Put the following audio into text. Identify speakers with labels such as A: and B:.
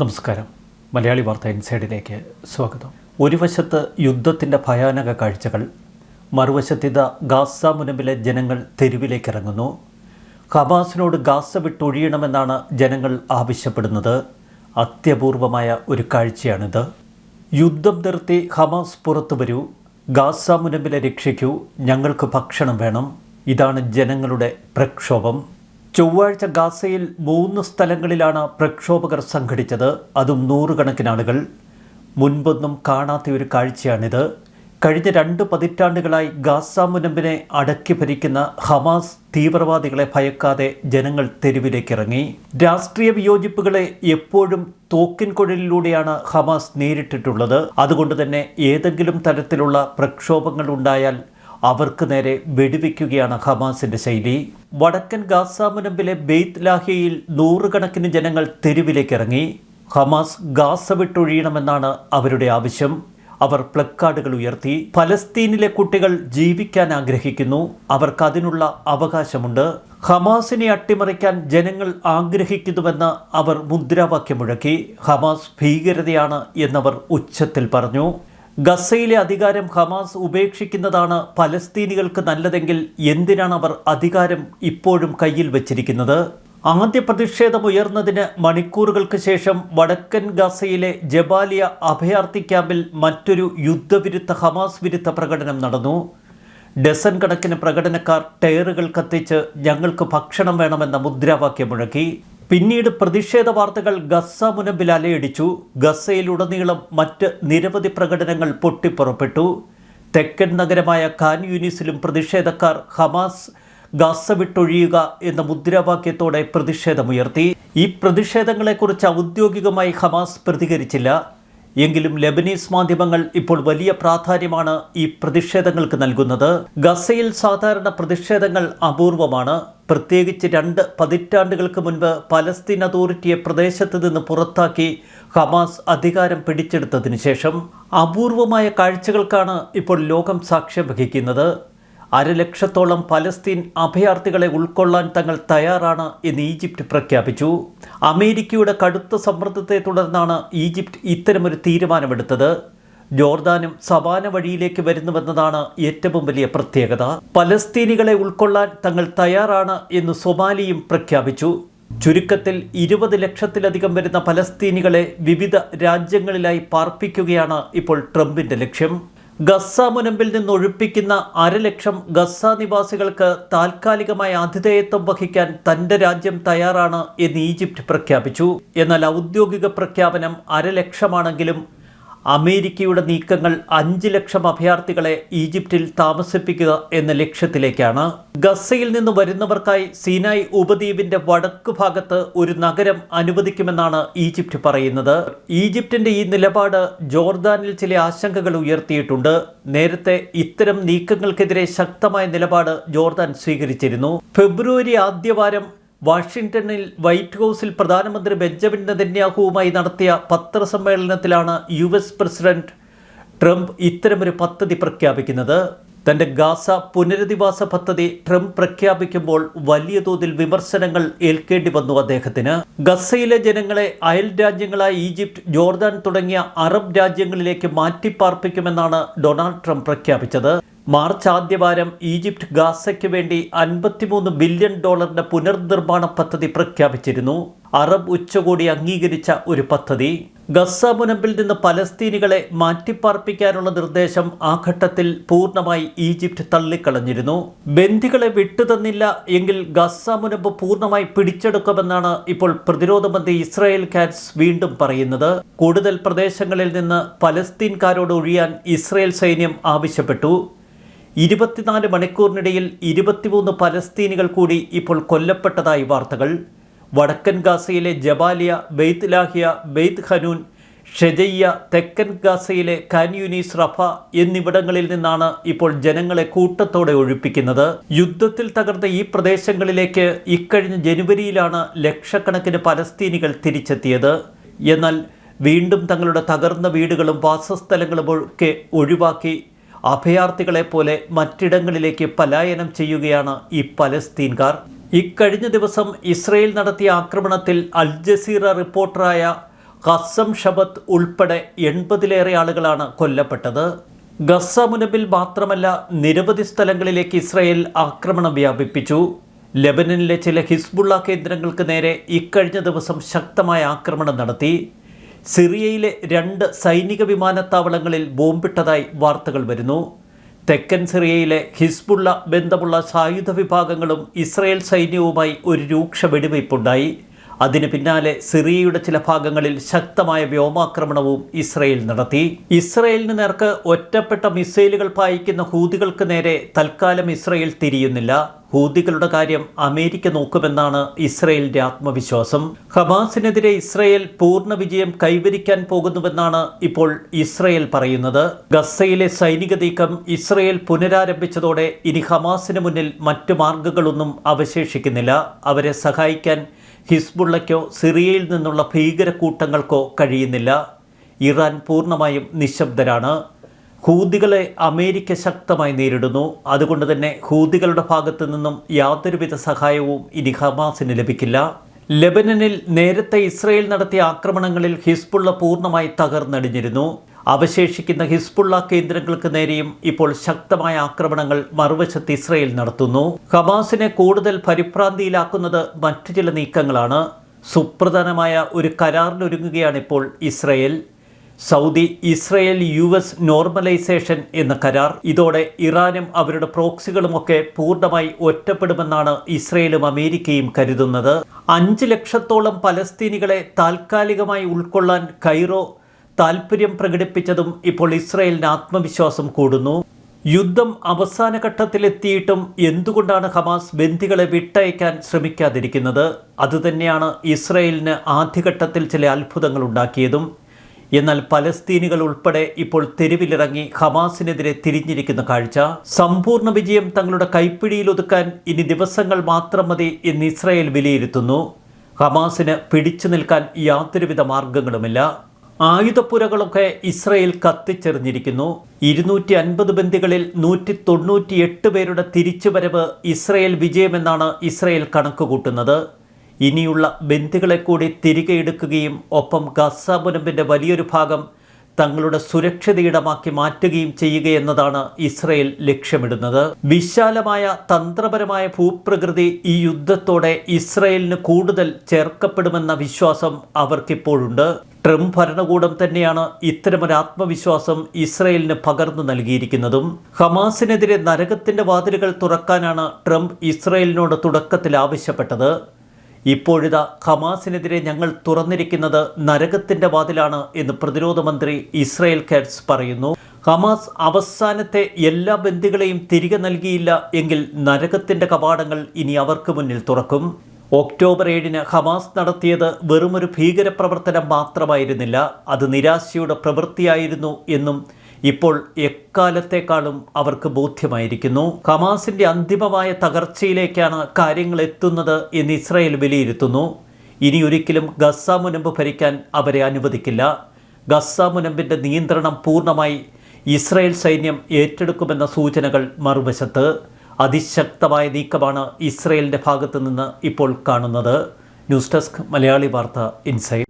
A: നമസ്കാരം. മലയാളി വാർത്ത ഇൻസൈഡിലേക്ക് സ്വാഗതം. ഒരു വശത്ത് യുദ്ധത്തിന്റെ ഭയാനക കാഴ്ചകൾ മറുവശത്തിത ഗാസ മുനമ്പിലെ ജനങ്ങൾ തെരുവിലേക്ക് ഇറങ്ങുന്നു ഹമാസിനോട് ഗാസ വിട്ടൊഴിയണമെന്നാണ് ജനങ്ങൾ ആവശ്യപ്പെടുന്നത്. അത്യപൂർവമായ ഒരു കാഴ്ചയാണിത്. യുദ്ധം നിർത്തി ഹമാസ് പുറത്തു വരൂ ഗാസ മുനമ്പിലെ രക്ഷിക്കൂ ഞങ്ങൾക്ക് ഭക്ഷണം വേണം. ഇതാണ് ജനങ്ങളുടെ പ്രക്ഷോഭം. ചൊവ്വാഴ്ച ഗാസയിൽ മൂന്ന് സ്ഥലങ്ങളിലാണ് പ്രക്ഷോഭകർ സംഘടിച്ചത്. അതും നൂറുകണക്കിന് ആളുകൾ. മുൻപൊന്നും കാണാത്ത ഒരു കാഴ്ചയാണിത്. കഴിഞ്ഞ രണ്ട് പതിറ്റാണ്ടുകളായി ഗാസ മുനമ്പിനെ അടക്കി ഭരിക്കുന്ന ഹമാസ് തീവ്രവാദികളെ ഭയക്കാതെ ജനങ്ങൾ തെരുവിലേക്കിറങ്ങി രാഷ്ട്രീയ വിയോജിപ്പുകളെ എപ്പോഴും തോക്കിൻ കുഴലിലൂടെയാണ് ഹമാസ് നേരിട്ടിട്ടുള്ളത്. അതുകൊണ്ട് തന്നെ ഏതെങ്കിലും തരത്തിലുള്ള പ്രക്ഷോഭങ്ങൾ ഉണ്ടായാൽ അവർക്ക് നേരെ വെടിവെക്കുകയാണ് ഹമാസിന്റെ ശൈലി. വടക്കൻ ഗാസ മുനമ്പിലെ ബെയ്ത്ത് ലാഹിയയിൽ നൂറുകണക്കിന് ജനങ്ങൾ തെരുവിലേക്ക് ഇറങ്ങി. ഹമാസ് ഗാസ വിട്ടൊഴിയണമെന്നാണ് അവരുടെ ആവശ്യം. അവർ പ്ലക്കാർഡുകൾ ഉയർത്തി. ഫലസ്തീനിലെ കുട്ടികൾ ജീവിക്കാൻ ആഗ്രഹിക്കുന്നു. അവർക്ക് അതിനുള്ള അവകാശമുണ്ട്. ഹമാസിനെ അട്ടിമറിക്കാൻ ജനങ്ങൾ ആഗ്രഹിക്കുന്നുവെന്ന് അവർ മുദ്രാവാക്യം മുഴക്കി ഹമാസ് ഭീകരതയാണ് എന്നവർ ഉച്ചത്തിൽ പറഞ്ഞു. ഗസയിലെ അധികാരം ഹമാസ് ഉപേക്ഷിക്കുന്നതാണ് പലസ്തീനികൾക്ക് നല്ലതെങ്കിൽ എന്തിനാണ് അവർ അധികാരം ഇപ്പോഴും കയ്യിൽ വച്ചിരിക്കുന്നത്? ആദ്യ പ്രതിഷേധം ഉയർന്നതിന് മണിക്കൂറുകൾക്ക് ശേഷം വടക്കൻ ഗസയിലെ ജബാലിയ അഭയാർത്ഥി ക്യാമ്പിൽ മറ്റൊരു യുദ്ധവിരുദ്ധ ഹമാസ് വിരുദ്ധ പ്രകടനം നടന്നു. ഡസൻ കണക്കിന് പ്രകടനക്കാർ ടയറുകൾ കത്തിച്ച് ഞങ്ങൾക്ക് ഭക്ഷണം വേണമെന്ന മുദ്രാവാക്യം മുഴക്കി. പിന്നീട് പ്രതിഷേധ വാർത്തകൾ ഗസ മുനമ്പിൽ അലയടിച്ചു. ഗസയിലുടനീളം മറ്റ് നിരവധി പ്രകടനങ്ങൾ പൊട്ടിപ്പുറപ്പെട്ടു. തെക്കൻ നഗരമായ ഖാൻ യൂനിസിലും പ്രതിഷേധക്കാർ ഹമാസ് ഗസ വിട്ടൊഴിയുക എന്ന മുദ്രാവാക്യത്തോടെ പ്രതിഷേധമുയർത്തി. ഈ പ്രതിഷേധങ്ങളെക്കുറിച്ച് ഔദ്യോഗികമായി ഹമാസ് പ്രതികരിച്ചില്ല. എങ്കിലും ലബനീസ് മാധ്യമങ്ങൾ ഇപ്പോൾ വലിയ പ്രാധാന്യമാണ് ഈ പ്രതിഷേധങ്ങൾക്ക് നൽകുന്നത്. ഗസയിൽ സാധാരണ പ്രതിഷേധങ്ങൾ അപൂർവമാണ്. പ്രത്യേകിച്ച് രണ്ട് പതിറ്റാണ്ടുകൾക്ക് മുൻപ് പലസ്തീൻ അതോറിറ്റിയെ പ്രദേശത്ത് നിന്ന് പുറത്താക്കി ഹമാസ് അധികാരം പിടിച്ചെടുത്തതിനു ശേഷം അപൂർവമായ കാഴ്ചകൾക്കാണ് ഇപ്പോൾ ലോകം സാക്ഷ്യം വഹിക്കുന്നത്. അരലക്ഷത്തോളം പലസ്തീൻ അഭയാർത്ഥികളെ ഉൾക്കൊള്ളാൻ തങ്ങൾ തയ്യാറാണ് എന്ന് ഈജിപ്റ്റ് പ്രഖ്യാപിച്ചു. അമേരിക്കയുടെ കടുത്ത സമ്മർദ്ദത്തെ തുടർന്നാണ് ഈജിപ്റ്റ് ഇത്തരമൊരു തീരുമാനമെടുത്തത്. ജോർദാനും സമാന വഴിയിലേക്ക് വരുന്നുവെന്നതാണ് ഏറ്റവും വലിയ പ്രത്യേകത. പലസ്തീനികളെ ഉൾക്കൊള്ളാൻ തങ്ങൾ തയ്യാറാണ് എന്ന് സൊമാലിയും പ്രഖ്യാപിച്ചു. ചുരുക്കത്തിൽ ഇരുപത് ലക്ഷത്തിലധികം വരുന്ന പലസ്തീനികളെ വിവിധ രാജ്യങ്ങളിലായി പാർപ്പിക്കുകയാണ് ഇപ്പോൾ ട്രംപിന്റെ ലക്ഷ്യം. ഗസ മുനമ്പിൽ നിന്ന് ഒഴിപ്പിക്കുന്ന അരലക്ഷം ഗസ നിവാസികൾക്ക് താൽക്കാലികമായ ആതിഥേയത്വം വഹിക്കാൻ തന്റെ രാജ്യം തയ്യാറാണ് എന്ന് ഈജിപ്ത് പ്രഖ്യാപിച്ചു. എന്നാൽ ഔദ്യോഗിക പ്രഖ്യാപനം അരലക്ഷമാണെങ്കിലും അമേരിക്കയുടെ നീക്കങ്ങൾ അഞ്ച് ലക്ഷം അഭയാർത്ഥികളെ ഈജിപ്തിൽ താമസിപ്പിക്കുക എന്ന ലക്ഷ്യത്തിലേക്കാണ്. ഗസയിൽ നിന്ന് വരുന്നവർക്കായി സീനായ് ഉപദ്വീപിന്റെ വടക്ക് ഭാഗത്ത് ഒരു നഗരം അനുവദിക്കുമെന്നാണ് ഈജിപ്റ്റ് പറയുന്നത്. ഈജിപ്തിന്റെ ഈ നിലപാട് ജോർദാനിൽ ചില ആശങ്കകൾ ഉയർത്തിയിട്ടുണ്ട്. നേരത്തെ ഇത്തരം നീക്കങ്ങൾക്കെതിരെ ശക്തമായ നിലപാട് ജോർദാൻ സ്വീകരിച്ചിരുന്നു. ഫെബ്രുവരി ആദ്യവാരം വാഷിംഗ്ടണിൽ വൈറ്റ് ഹൗസിൽ പ്രധാനമന്ത്രി ബെഞ്ചമിൻ നെതന്യാഹുവുമായി നടത്തിയ പത്രസമ്മേളനത്തിലാണ് യു എസ് പ്രസിഡന്റ് ട്രംപ് ഇത്തരമൊരു പദ്ധതി പ്രഖ്യാപിക്കുന്നത്. തന്റെ ഗാസ പുനരധിവാസ പദ്ധതി ട്രംപ് പ്രഖ്യാപിക്കുമ്പോൾ വലിയ തോതിൽ വിമർശനങ്ങൾ ഏൽക്കേണ്ടി വന്നു അദ്ദേഹത്തിന്. ഗസയിലെ ജനങ്ങളെ അയൽ രാജ്യങ്ങളായ ഈജിപ്ത് ജോർദാൻ തുടങ്ങിയ അറബ് രാജ്യങ്ങളിലേക്ക് മാറ്റിപ്പാർപ്പിക്കുമെന്നാണ് ഡൊണാൾഡ് ട്രംപ് പ്രഖ്യാപിച്ചത്. മാർച്ച് ആദ്യവാരം ഈജിപ്ത് ഗാസയ്ക്ക് വേണ്ടി അൻപത്തിമൂന്ന് ബില്യൺ ഡോളറിന്റെ പുനർനിർമ്മാണ പദ്ധതി പ്രഖ്യാപിച്ചിരുന്നു. അറബ് ഉച്ചകോടി അംഗീകരിച്ച ഒരു പദ്ധതി. ഗസ മുനമ്പിൽ നിന്ന് പലസ്തീനികളെ മാറ്റിപ്പാർപ്പിക്കാനുള്ള നിർദ്ദേശം ആ ഘട്ടത്തിൽ പൂർണമായി ഈജിപ്ത് തള്ളിക്കളഞ്ഞിരുന്നു. ബന്ധികളെ വിട്ടുതന്നില്ല എങ്കിൽ ഗസ മുനമ്പ് പൂർണമായി പിടിച്ചെടുക്കുമെന്നാണ് ഇപ്പോൾ പ്രതിരോധ മന്ത്രി ഇസ്രായേൽ കാറ്റ്സ് വീണ്ടും പറയുന്നത്. കൂടുതൽ പ്രദേശങ്ങളിൽ നിന്ന് പലസ്തീൻകാരോട് ഒഴിയാൻ ഇസ്രായേൽ സൈന്യം ആവശ്യപ്പെട്ടു. ഇരുപത്തിനാല് മണിക്കൂറിനിടയിൽ ഇരുപത്തിമൂന്ന് പലസ്തീനികൾ കൂടി ഇപ്പോൾ കൊല്ലപ്പെട്ടതായി വാർത്തകൾ. വടക്കൻ ഗാസയിലെ ജബാലിയ ബെയ്ത്ത് ലാഹിയ ബെയ്ത്ത് ഖനൂൻ ഷെജയ്യ തെക്കൻ ഗാസയിലെ ഖാൻയൂനീസ് റഫ എന്നിവിടങ്ങളിൽ നിന്നാണ് ഇപ്പോൾ ജനങ്ങളെ കൂട്ടത്തോടെ ഒഴിപ്പിക്കുന്നത്. യുദ്ധത്തിൽ തകർന്ന ഈ പ്രദേശങ്ങളിലേക്ക് ഇക്കഴിഞ്ഞ ജനുവരിയിലാണ് ലക്ഷക്കണക്കിന് പലസ്തീനികൾ തിരിച്ചെത്തിയത്. എന്നാൽ വീണ്ടും തങ്ങളുടെ തകർന്ന വീടുകളും വാസസ്ഥലങ്ങളും ഒക്കെ ഒഴിവാക്കി അഭയാർത്ഥികളെ പോലെ മറ്റിടങ്ങളിലേക്ക് പലായനം ചെയ്യുകയാണ് ഈ പലസ്തീൻകാർ. ഇക്കഴിഞ്ഞ ദിവസം ഇസ്രയേൽ നടത്തിയ ആക്രമണത്തിൽ അൽ ജസീറ റിപ്പോർട്ടറായ ഖസം ഷബത്ത് ഉൾപ്പെടെ എൺപതിലേറെ ആളുകളാണ് കൊല്ലപ്പെട്ടത്. ഗസ മുനബിൽ മാത്രമല്ല നിരവധി സ്ഥലങ്ങളിലേക്ക് ഇസ്രയേൽ ആക്രമണം വ്യാപിപ്പിച്ചു. ലെബനനിലെ ചില ഹിസ്ബുള്ള കേന്ദ്രങ്ങൾക്ക് നേരെ ഇക്കഴിഞ്ഞ ദിവസം ശക്തമായ ആക്രമണം നടത്തി. സിറിയയിലെ രണ്ട് സൈനിക വിമാനത്താവളങ്ങളിൽ ബോംബിട്ടതായി വാർത്തകൾ വരുന്നു. തെക്കൻ സിറിയയിലെ ഹിസ്ബുള്ള ബന്ധമുള്ള സായുധ വിഭാഗങ്ങളും ഇസ്രയേൽ സൈന്യവുമായി ഒരു രൂക്ഷ വെടിവയ്പുണ്ടായി. അതിന് പിന്നാലെ സിറിയയുടെ ചില ഭാഗങ്ങളിൽ ശക്തമായ വ്യോമാക്രമണവും ഇസ്രയേൽ നടത്തി. ഇസ്രയേലിന് നേർക്ക് ഒറ്റപ്പെട്ട മിസൈലുകൾ പായിക്കുന്ന ഹൂതികൾക്ക് നേരെ തൽക്കാലം ഇസ്രയേൽ തിരിയുന്നില്ല. ഹൂതികളുടെ കാര്യം അമേരിക്ക നോക്കുമെന്നാണ് ഇസ്രയേലിന്റെ ആത്മവിശ്വാസം. ഹമാസിനെതിരെ ഇസ്രയേൽ പൂർണ വിജയം കൈവരിക്കാൻ പോകുന്നുവെന്നാണ് ഇപ്പോൾ ഇസ്രയേൽ പറയുന്നത്. ഗസയിലെ സൈനിക നീക്കം ഇസ്രയേൽ പുനരാരംഭിച്ചതോടെ ഇനി ഹമാസിന് മുന്നിൽ മറ്റു മാർഗങ്ങളൊന്നും അവശേഷിക്കുന്നില്ല. അവരെ സഹായിക്കാൻ ഹിസ്ബുള്ളയ്ക്കോ സിറിയയിൽ നിന്നുള്ള ഭീകരക്കൂട്ടങ്ങൾക്കോ കഴിയുന്നില്ല. ഇറാൻ പൂർണമായും നിശബ്ദരാണ്. ഹൂതികളെ അമേരിക്ക ശക്തമായി നേരിടുന്നു. അതുകൊണ്ട് തന്നെ ഹൂതികളുടെ ഭാഗത്തു നിന്നും യാതൊരുവിധ സഹായവും ഇനി ഹമാസിന് ലഭിക്കില്ല. ലെബനനിൽ നേരത്തെ ഇസ്രയേൽ നടത്തിയ ആക്രമണങ്ങളിൽ ഹിസ്ബുള്ള പൂർണമായി തകർന്നടിഞ്ഞിരുന്നു. അവശേഷിക്കുന്ന ഹിസ്ബുള്ള കേന്ദ്രങ്ങൾക്ക് നേരെയും ഇപ്പോൾ ശക്തമായ ആക്രമണങ്ങൾ മറുവശത്ത് ഇസ്രയേൽ നടത്തുന്നു. ഹമാസിനെ കൂടുതൽ പരിഭ്രാന്തിയിലാക്കുന്നത് മറ്റു ചില നീക്കങ്ങളാണ്. സുപ്രധാനമായ ഒരു കരാറിനൊരുങ്ങുകയാണ് ഇപ്പോൾ Israel. Saudi Israel U S normalisation എന്ന കരാർ. ഇതോടെ ഇറാനും അവരുടെ പ്രോക്സികളുമൊക്കെ പൂർണമായി ഒറ്റപ്പെടുമെന്നാണ് ഇസ്രയേലും അമേരിക്കയും കരുതുന്നത്. അഞ്ച് ലക്ഷത്തോളം പലസ്തീനികളെ താൽക്കാലികമായി ഉൾക്കൊള്ളാൻ കൈറോ താൽപ്പര്യം പ്രകടിപ്പിച്ചതും ഇപ്പോൾ ഇസ്രയേലിന് ആത്മവിശ്വാസം കൂടുന്നു. യുദ്ധം അവസാന ഘട്ടത്തിലെത്തിയിട്ടും എന്തുകൊണ്ടാണ് ഹമാസ് ബന്ദികളെ വിട്ടയക്കാൻ ശ്രമിക്കാതിരിക്കുന്നത്? അതുതന്നെയാണ് ഇസ്രയേലിന് ആദ്യഘട്ടത്തിൽ ചില അത്ഭുതങ്ങൾ ഉണ്ടാക്കിയതും. എന്നാൽ പലസ്തീനികൾ ഉൾപ്പെടെ ഇപ്പോൾ തെരുവിലിറങ്ങി ഹമാസിനെതിരെ തിരിഞ്ഞിരിക്കുന്ന കാഴ്ച. സമ്പൂർണ വിജയം തങ്ങളുടെ കൈപ്പിടിയിൽ ഒതുക്കാൻ ഇനി ദിവസങ്ങൾ മാത്രം മതി എന്ന് ഇസ്രായേൽ വിലയിരുത്തുന്നു. ഹമാസിന് പിടിച്ചു നിൽക്കാൻ യാതൊരുവിധ മാർഗങ്ങളുമില്ല. ആയുധപ്പുരകളൊക്കെ ഇസ്രയേൽ കത്തിച്ചെറിഞ്ഞിരിക്കുന്നു. ഇരുന്നൂറ്റി അൻപത് ബന്ദികളിൽ നൂറ്റി തൊണ്ണൂറ്റി എട്ട് പേരുടെ തിരിച്ചുവരവ് ഇസ്രയേൽ വിജയമെന്നാണ് ഇസ്രയേൽ കണക്കുകൂട്ടുന്നത്. ഇനിയുള്ള ബന്ദികളെ കൂടി തിരികെ എടുക്കുകയും ഒപ്പം ഗസ വലിയൊരു ഭാഗം തങ്ങളുടെ സുരക്ഷിതയിടമാക്കി മാറ്റുകയും ചെയ്യുക എന്നതാണ് ഇസ്രയേൽ ലക്ഷ്യമിടുന്നത്. വിശാലമായ തന്ത്രപരമായ ഭൂപ്രകൃതി ഈ യുദ്ധത്തോടെ ഇസ്രയേലിന് കൂടുതൽ ചേർക്കപ്പെടുമെന്ന വിശ്വാസം അവർക്കിപ്പോഴുണ്ട്. ട്രംപ് ഭരണകൂടം തന്നെയാണ് ഇത്തരമൊരു ആത്മവിശ്വാസം ഇസ്രയേലിന് പകർന്നു നൽകിയിരിക്കുന്നതും. ഹമാസിനെതിരെ നരകത്തിന്റെ വാതിലുകൾ തുറക്കാനാണ് ട്രംപ് ഇസ്രയേലിനോട് തുടക്കത്തിൽ ആവശ്യപ്പെട്ടത് ഇപ്പോഴിതാ ഹമാസിനെതിരെ ഞങ്ങൾ തുറന്നിരിക്കുന്നത് നരകത്തിന്റെ വാതിലാണ് എന്ന് പ്രതിരോധ മന്ത്രി ഇസ്രായേൽ കാറ്റ്സ് പറയുന്നു. ഹമാസ് അവസാനത്തെ എല്ലാ ബന്ദികളെയും തിരികെ നൽകിയില്ല എങ്കിൽ നരകത്തിന്റെ കവാടങ്ങൾ ഇനി അവർക്ക് മുന്നിൽ തുറക്കും. ഒക്ടോബർ ഏഴിന് ഹമാസ് നടത്തിയത് വെറുമൊരു ഭീകരപ്രവർത്തനം മാത്രമായിരുന്നില്ല. അത് നിരാശയുടെ പ്രവൃത്തിയായിരുന്നു എന്നും ഇപ്പോൾ എക്കാലത്തെക്കാളും അവർക്ക് ബോധ്യമായിരിക്കുന്നു. ഹമാസിന്റെ അന്തിമമായ തകർച്ചയിലേക്കാണ് കാര്യങ്ങൾ എത്തുന്നത് എന്ന് ഇസ്രായേൽ വിലയിരുത്തുന്നു. ഇനി ഒരിക്കലും ഗസ മുനമ്പ് ഭരിക്കാൻ അവരെ അനുവദിക്കില്ല. ഗസ മുനമ്പിന്റെ നിയന്ത്രണം പൂർണമായി ഇസ്രായേൽ സൈന്യം ഏറ്റെടുക്കുമെന്ന സൂചനകൾ മറുവശത്ത്. അതിശക്തമായ നീക്കമാണ് ഇസ്രയേലിന്റെ ഭാഗത്തു നിന്ന് ഇപ്പോൾ കാണുന്നത്. ന്യൂസ് ഡെസ്ക് മലയാളി വാർത്ത ഇൻസൈഡ്